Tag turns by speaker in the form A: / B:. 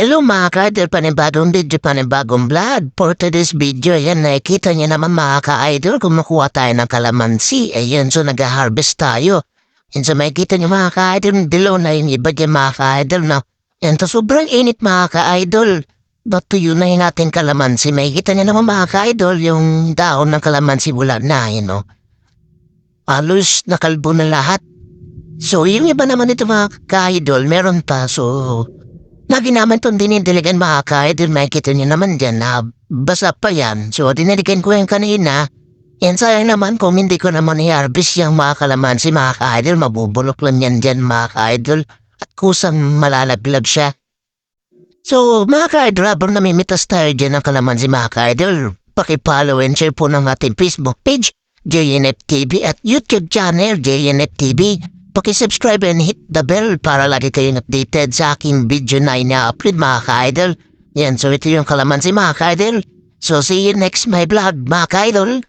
A: Hello mga ka-idol, panibagong video, panibagong vlog. For today's video, yan, nakikita niyo naman mga ka-idol, kumukuha tayo ng kalamansi. Ayan, so nag-harvest tayo. Yan, so makikita niyo mga ka-idol, dilaw na yung iba dyan mga ka-idol na. Yan, so sobrang init mga ka-idol. Ba't tuyo na yung ating kalamansi? Makikita niyo naman mga ka-idol, yung daon ng kalamansi wala na, yun no. Halos nakalbo na lahat. So, yung iba naman ito mga ka-idol, meron pa, so... Lagi naman itong dinidiligan mga ka-idol, makikita niyo naman dyan na basa pa yan. So, diniligan ko yan kanina. Yan sayang naman kung hindi ko naman i-harvest yung mga kalamansi mga ka-idol, mabubulok lang yan dyan mga ka-idol. At kusang malalaglag siya. So, mga ka-idol, habang namimitas tayo dyan ng kalamansi mga ka-idol, pakipollow and share po ng ating Facebook page, JNF TV at YouTube channel, JNF TV. Pakisubscribe and hit the bell para lagi kayong updated sa aking video na ina-upload mga ka-idol. Yan, so ito yung kalamansi mga ka-idol. So see you next my vlog mga ka-idol.